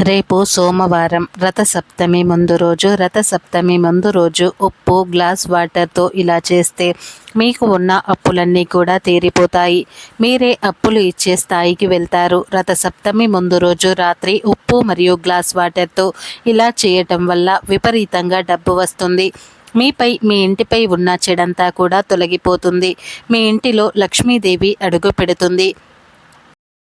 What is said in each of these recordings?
రేపు సోమవారం రథసప్తమి ముందు రోజు రథసప్తమి ముందు రోజు ఉప్పు గ్లాస్ వాటర్తో ఇలా చేస్తే మీకు ఉన్న అప్పులన్నీ కూడా తీరిపోతాయి. మీరే అప్పులు ఇచ్చే స్థాయికి వెళ్తారు. రథసప్తమి ముందు రోజు రాత్రి ఉప్పు మరియు గ్లాస్ వాటర్తో ఇలా చేయటం వల్ల విపరీతంగా డబ్బు వస్తుంది. మీపై మీ ఇంటిపై ఉన్న చెడంతా కూడా తొలగిపోతుంది. మీ ఇంటిలో లక్ష్మీదేవి అడుగు పెడుతుంది.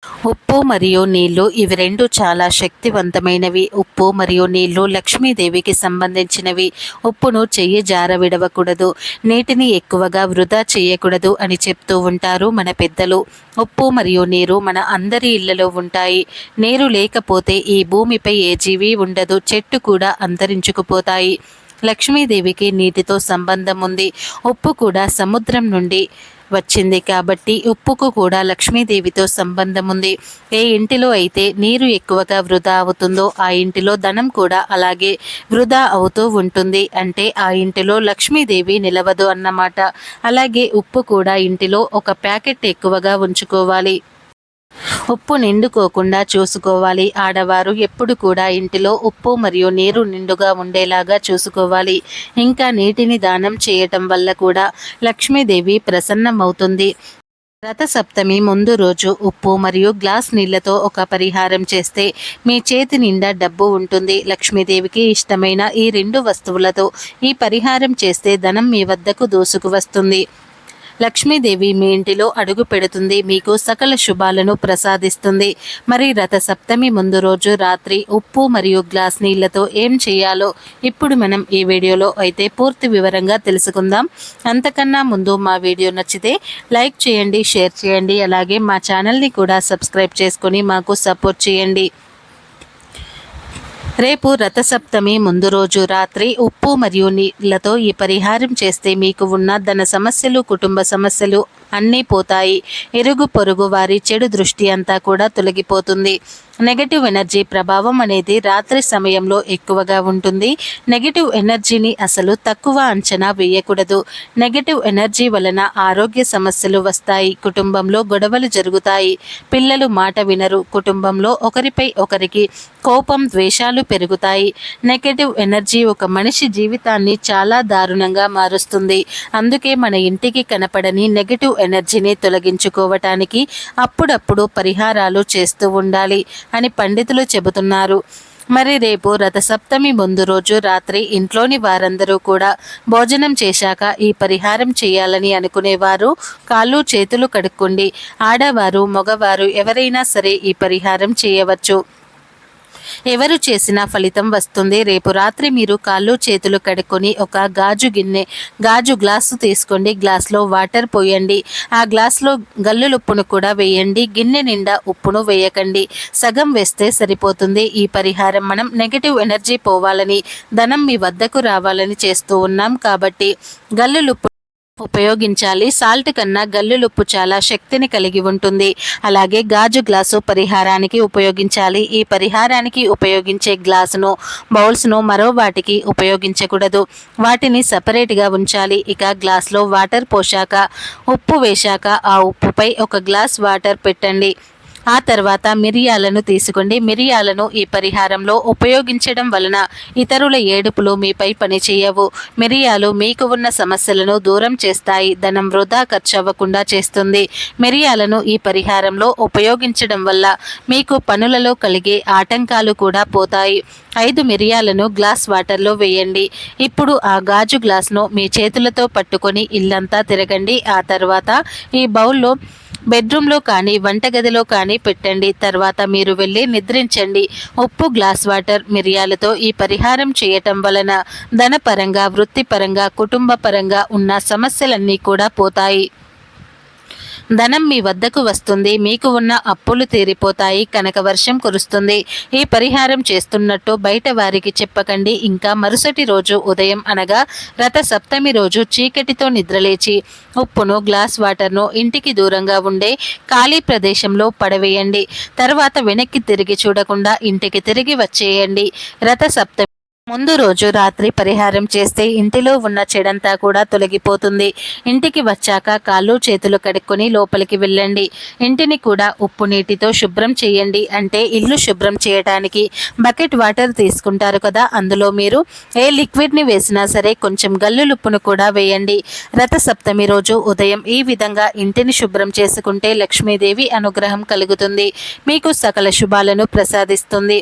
ఉప్పు మరియు నీళ్ళు ఇవి రెండు చాలా శక్తివంతమైనవి. ఉప్పు మరియు నీళ్ళు లక్ష్మీదేవికి సంబంధించినవి. ఉప్పును చెయ్యి జార విడవకూడదు. నీటిని ఎక్కువగా వృధా చేయకూడదు అని చెప్తూ ఉంటారు మన పెద్దలు. ఉప్పు మరియు నీరు మన అందరి ఇళ్ళలో ఉంటాయి. నీరు లేకపోతే ఈ భూమిపై ఏ జీవి ఉండదు. చెట్టు కూడా అంతరించుకుపోతాయి. లక్ష్మీదేవికి నీటితో సంబంధం ఉంది. ఉప్పు కూడా సముద్రం నుండి వచ్చింది కాబట్టి ఉప్పుకు కూడా లక్ష్మీదేవితో సంబంధం ఉంది. ఏ ఇంటిలో అయితే నీరు ఎక్కువగా వృధా అవుతుందో ఆ ఇంటిలో ధనం కూడా అలాగే వృధా అవుతూ ఉంటుంది. అంటే ఆ ఇంటిలో లక్ష్మీదేవి నిలవదు అన్నమాట. అలాగే ఉప్పు కూడా ఇంటిలో ఒక ప్యాకెట్ ఎక్కువగా ఉంచుకోవాలి. ఉప్పు నిండుకోకుండా చూసుకోవాలి. ఆడవారు ఎప్పుడు కూడా ఇంటిలో ఉప్పు మరియు నీరు నిండుగా ఉండేలాగా చూసుకోవాలి. ఇంకా నీటిని దానం చేయటం వల్ల కూడా లక్ష్మీదేవి ప్రసన్నమవుతుంది. రథసప్తమి ముందు రోజు ఉప్పు మరియు గ్లాస్ నీళ్ళతో ఒక పరిహారం చేస్తే మీ చేతి నిండా డబ్బు ఉంటుంది. లక్ష్మీదేవికి ఇష్టమైన ఈ రెండు వస్తువులతో ఈ పరిహారం చేస్తే ధనం మీ వద్దకు దూసుకు వస్తుంది లక్ష్మీదేవి మీ ఇంటిలో అడుగు పెడుతుంది. మీకు సకల శుభాలను ప్రసాదిస్తుంది. మరి రథ సప్తమి ముందు రోజు రాత్రి ఉప్పు మరియు గ్లాస్ నీళ్ళతో ఏం చేయాలో ఇప్పుడు మనం ఈ వీడియోలో అయితే పూర్తి వివరంగా తెలుసుకుందాం. అంతకన్నా ముందు మా వీడియో నచ్చితే లైక్ చేయండి షేర్ చేయండి. అలాగే మా ఛానల్ని కూడా సబ్స్క్రైబ్ చేసుకొని మాకు సపోర్ట్ చేయండి. రేపు రథసప్తమి ముందు రోజు రాత్రి ఉప్పు మరియు నీళ్ళతో ఈ పరిహారం చేస్తే మీకు ఉన్న ధన సమస్యలు కుటుంబ సమస్యలు అన్నీ పోతాయి. ఎరుగు పొరుగు వారి చెడు దృష్టి అంతా కూడా తొలగిపోతుంది. నెగటివ్ ఎనర్జీ ప్రభావం అనేది రాత్రి సమయంలో ఎక్కువగా ఉంటుంది. నెగటివ్ ఎనర్జీని అసలు తక్కువ అంచనా వేయకూడదు. నెగటివ్ ఎనర్జీ వలన ఆరోగ్య సమస్యలు వస్తాయి. కుటుంబంలో గొడవలు జరుగుతాయి. పిల్లలు మాట వినరు. కుటుంబంలో ఒకరిపై ఒకరికి కోపం ద్వేషాలు పెరుగుతాయి. నెగటివ్ ఎనర్జీ ఒక మనిషి జీవితాన్ని చాలా దారుణంగా మారుస్తుంది. అందుకే మన ఇంటికి కనపడని నెగటివ్ ఎనర్జీని తొలగించుకోవటానికి అప్పుడప్పుడు పరిహారాలు చేస్తూ ఉండాలి. అని పండితులు చెబుతున్నారు. మరి రేపు రథసప్తమి ముందు రోజు రాత్రి ఇంట్లోని వారందరూ కూడా భోజనం చేశాక ఈ పరిహారం చేయాలని అనుకునేవారు. కాళ్ళు చేతులు కడుక్కోండి. ఆడవారు మగవారు ఎవరైనా సరే ఈ పరిహారం చేయవచ్చు. ఎవరు చేసినా ఫలితం వస్తుంది. రేపు రాత్రి మీరు కాళ్ళు చేతులు కడుక్కొని ఒక గాజు గిన్నె గాజు గ్లాసు తీసుకోండి. గ్లాస్లో వాటర్ పోయండి. ఆ గ్లాస్లో గల్లులుప్పును కూడా వేయండి. గిన్నె నిండా ఉప్పును వేయకండి. సగం వేస్తే సరిపోతుంది. ఈ పరిహారం మనం నెగటివ్ ఎనర్జీ పోవాలని ధనం మీ వద్దకు రావాలని చేస్తూ ఉన్నాం కాబట్టి గల్లులుప్పు ఉపయోగించాలి. సాల్ట్ కన్నా గల్లులుప్పు చాలా శక్తిని కలిగి ఉంటుంది. అలాగే గాజు గ్లాసు పరిహారానికి ఉపయోగించాలి. ఈ పరిహారానికి ఉపయోగించే గ్లాసును బౌల్స్ను మరో వాటికి ఉపయోగించకూడదు. వాటిని సపరేట్గా ఉంచాలి. ఇక గ్లాస్లో వాటర్ పోశాక ఉప్పు వేశాక ఆ ఉప్పుపై ఒక గ్లాస్ వాటర్ పెట్టండి. ఆ తర్వాత మిరియాలను తీసుకోండి. మిరియాలను ఈ పరిహారంలో ఉపయోగించడం వలన ఇతరుల ఏడుపులు మీపై పనిచేయవు మిరియాలు మీకు ఉన్న సమస్యలను దూరం చేస్తాయి. ధనం వృధా ఖర్చు అవ్వకుండా చేస్తుంది. మిరియాలను ఈ పరిహారంలో ఉపయోగించడం వల్ల మీకు పనులలో కలిగే ఆటంకాలు కూడా పోతాయి. ఐదు మిరియాలను గ్లాస్ వాటర్లో వేయండి. ఇప్పుడు ఆ గాజు గ్లాస్ను మీ చేతులతో పట్టుకొని ఇల్లంతా తిరగండి. ఆ తర్వాత ఈ బౌల్లో బెడ్రూమ్లో కానీ వంటగదిలో కానీ పెట్టండి. తర్వాత మీరు వెళ్ళి నిద్రించండి. ఉప్పు గ్లాస్ వాటర్ మిరియాలతో ఈ పరిహారం చేయటం వలన ధనపరంగా వృత్తిపరంగా కుటుంబ పరంగా ఉన్న సమస్యలన్నీ కూడా పోతాయి. ధనం మీ వద్దకు వస్తుంది మీకు ఉన్న అప్పులు తీరిపోతాయి కనుక వర్షం కురుస్తుంది. ఈ పరిహారం చేస్తున్నట్టు బయట వారికి చెప్పకండి. ఇంకా మరుసటి రోజు ఉదయం అనగా రథ సప్తమి రోజు చీకటితో నిద్రలేచి ఉప్పును గ్లాస్ వాటర్ను ఇంటికి దూరంగా ఉండే ఖాళీ ప్రదేశంలో పడవేయండి. తర్వాత వెనక్కి తిరిగి చూడకుండా ఇంటికి తిరిగి వచ్చేయండి. రథ సప్తమి ముందు రోజు రాత్రి పరిహారం చేస్తే ఇంటిలో ఉన్న చెడంతా కూడా తొలగిపోతుంది. ఇంటికి వచ్చాక కాళ్ళు చేతులు కడుక్కొని లోపలికి వెళ్ళండి. ఇంటిని కూడా ఉప్పు నీటితో శుభ్రం చేయండి. అంటే ఇల్లు శుభ్రం చేయడానికి బకెట్ వాటర్ తీసుకుంటారు కదా అందులో మీరు ఏ లిక్విడ్ని వేసినా సరే కొంచెం గల్లులుప్పును కూడా వేయండి. రథ సప్తమి రోజు ఉదయం ఈ విధంగా ఇంటిని శుభ్రం చేసుకుంటే లక్ష్మీదేవి అనుగ్రహం కలుగుతుంది. మీకు సకల శుభాలను ప్రసాదిస్తుంది.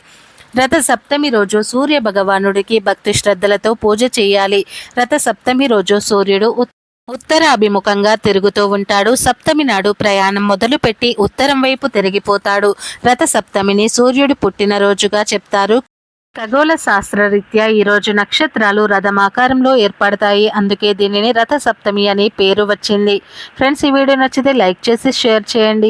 రథ సప్తమి రోజు సూర్య భగవానుడికి భక్తి శ్రద్ధలతో పూజ చేయాలి. రథ సప్తమి రోజు సూర్యుడు ఉత్తరాభిముఖంగా తిరుగుతూ ఉంటాడు. సప్తమి నాడు ప్రయాణం మొదలుపెట్టి ఉత్తరం వైపు తిరిగిపోతాడు. రథ సప్తమిని సూర్యుడు పుట్టినరోజుగా చెప్తారు. ఖగోళ శాస్త్రరీత్యా ఈరోజు నక్షత్రాలు రథమాకారంలో ఏర్పడతాయి. అందుకే దీనిని రథ సప్తమి అని పేరు వచ్చింది. ఫ్రెండ్స్ ఈ వీడియో నచ్చితే లైక్ చేసి షేర్ చేయండి.